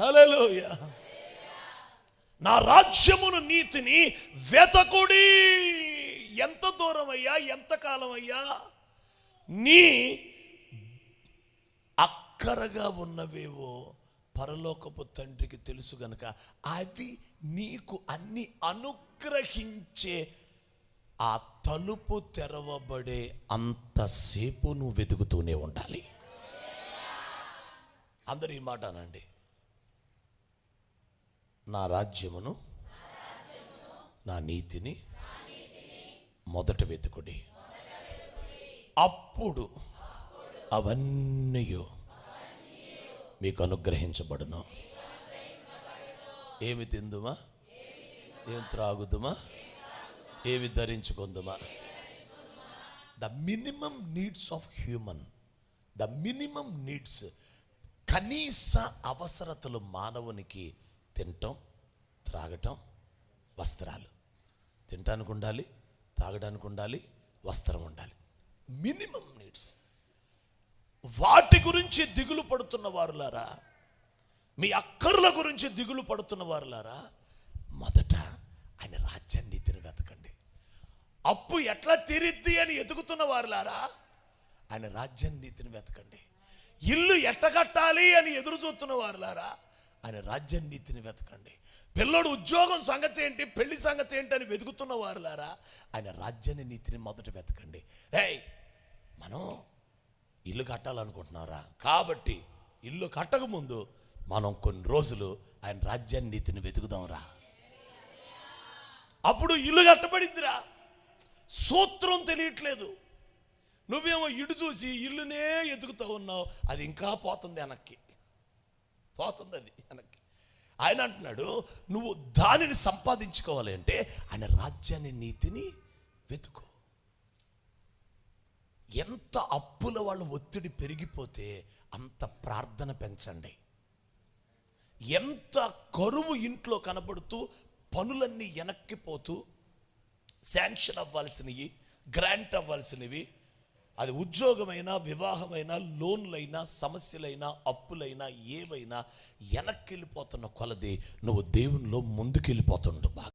హలోయ నా రాజ్యమును నీతిని వెతకుడి. ఎంత దూరం అయ్యా ఎంత కాలం అయ్యా నీ అక్కరగా ఉన్నవేవో పరలోకపు తండ్రికి తెలుసు గనక అవి నీకు అన్ని అనుగ్రహించే ఆ తలుపు తెరవబడే అంతసేపు నువ్వు వెతుకుతూనే ఉండాలి. అందరు ఈ మాట అనండి. నా రాజ్యమును నా నీతిని మొదట వెతుకుడి. అప్పుడు అవన్నీ మీకు అనుగ్రహించబడును. ఏమి తిందుమా? ఏం త్రాగుదుమా? ఏవి ధరించుకుందుమా? The minimum needs of human the minimum needs కనీస అవసరతలు మానవునికి తినటం త్రాగటం వస్త్రాలు. తినటానికి ఉండాలి తాగడానికి ఉండాలి వస్త్రం ఉండాలి. Minimum needs. వాటి గురించి దిగులు పడుతున్న వారులారా మీ అక్కర్ల గురించి దిగులు పడుతున్న వారులారా మొదట ఆయన రాజ్యాన్నితిని వెతకండి. అప్పు ఎట్లా తీరిద్ది అని ఎదుగుతున్న వారులారా ఆయన రాజ్యాన్ని నీతిని వెతకండి. ఇల్లు ఎట్ట కట్టాలి అని ఎదురు చూస్తున్న వారులారా ఆయన రాజ్య నీతిని వెతకండి. పిల్లడు ఉద్యోగం సంగతి ఏంటి పెళ్ళి సంగతి ఏంటి అని వెతుకుతున్న వారులారా ఆయన రాజ్యాన్ని నీతిని మొదట వెతకండి. రే మనం ఇల్లు కట్టాలనుకుంటున్నారా? కాబట్టి ఇల్లు కట్టకముందు మనం కొన్ని రోజులు ఆయన రాజ్యాన్ని నీతిని వెతుకుదాంరా. అప్పుడు ఇల్లు కట్టబడిద్దిరా సూత్రం తెలియట్లేదు. నువ్వేమో ఇటు చూసి ఇల్లునే ఎదుగుతూ ఉన్నావు అది ఇంకా పోతుంది వెనక్కి. పోతుంది అది వెనక్కి. ఆయన అంటున్నాడు నువ్వు దానిని సంపాదించుకోవాలి అంటే ఆయన రాజ్యాన్ని నీతిని వెతుకు. ఎంత అప్పుల వాళ్ళ ఒత్తిడి పెరిగిపోతే అంత ప్రార్థన పెంచండి. ఎంత కరువు ఇంట్లో కనబడుతూ పనులన్నీ వెనక్కిపోతూ శాంక్షన్ అవ్వాల్సినవి గ్రాంట్ అవ్వాల్సినవి అది ఉద్యోగమైనా వివాహమైనా లోన్లైనా సమస్యలైనా అప్పులైనా ఏవైనా వెనక్కి వెళ్ళిపోతున్న కొలది నువ్వు దేవునిలో ముందుకెళ్ళిపోతుండు బాగా.